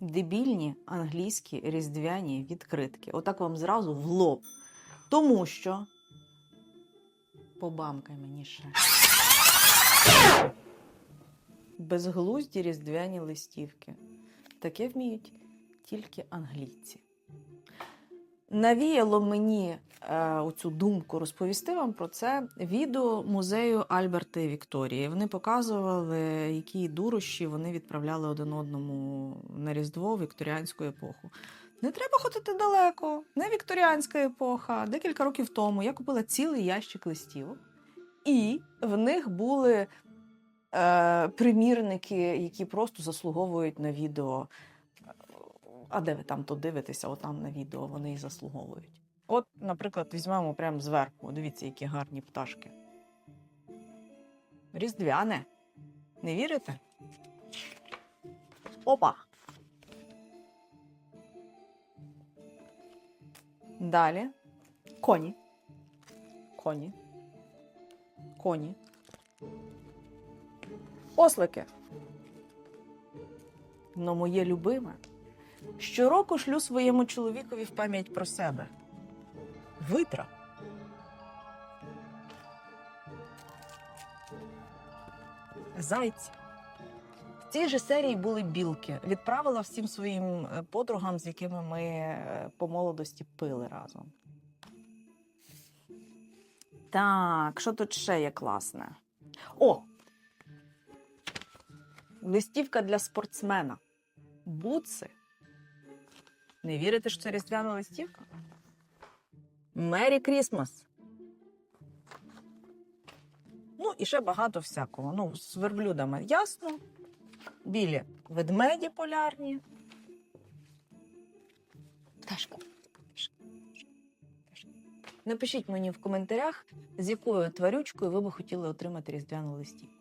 дебільні англійські різдвяні відкритки. Отак вам зразу в лоб. Тому що. Побамкай мені ще. Безглузді різдвяні листівки. Таке вміють тільки англійці. Навіяло мені е, оцю думку розповісти вам про це відео музею Альберта і Вікторії. Вони показували, які дурощі вони відправляли один одному на Різдво вікторіанську епоху. Не треба ходити далеко, не вікторіанська епоха. Декілька років тому я купила цілий ящик листівок, і в них були е, примірники, які просто заслуговують на відео. А де ви там то дивитеся, отам на відео вони і заслуговують. От, наприклад, візьмемо прямо зверху. Дивіться, які гарні пташки. Різдвяне. Не вірите? Опа. Далі. Коні. Коні. Коні. Ослики. Но моє любиме. Щороку шлю своєму чоловікові в пам'ять про себе. Витра. Зайці. В цій же серії були білки. Відправила всім своїм е, подругам, з якими ми е, по молодості пили разом. Так, що тут ще є класне? О! Листівка для спортсмена. Буци. Не вірите, що це різдвяна листівка? Мері Крісмас. Ну, і ще багато всякого. Ну, з верблюдами ясно. Білі ведмеді полярні. Пташка. Напишіть мені в коментарях, з якою тварючкою ви би хотіли отримати різдвяну листівку.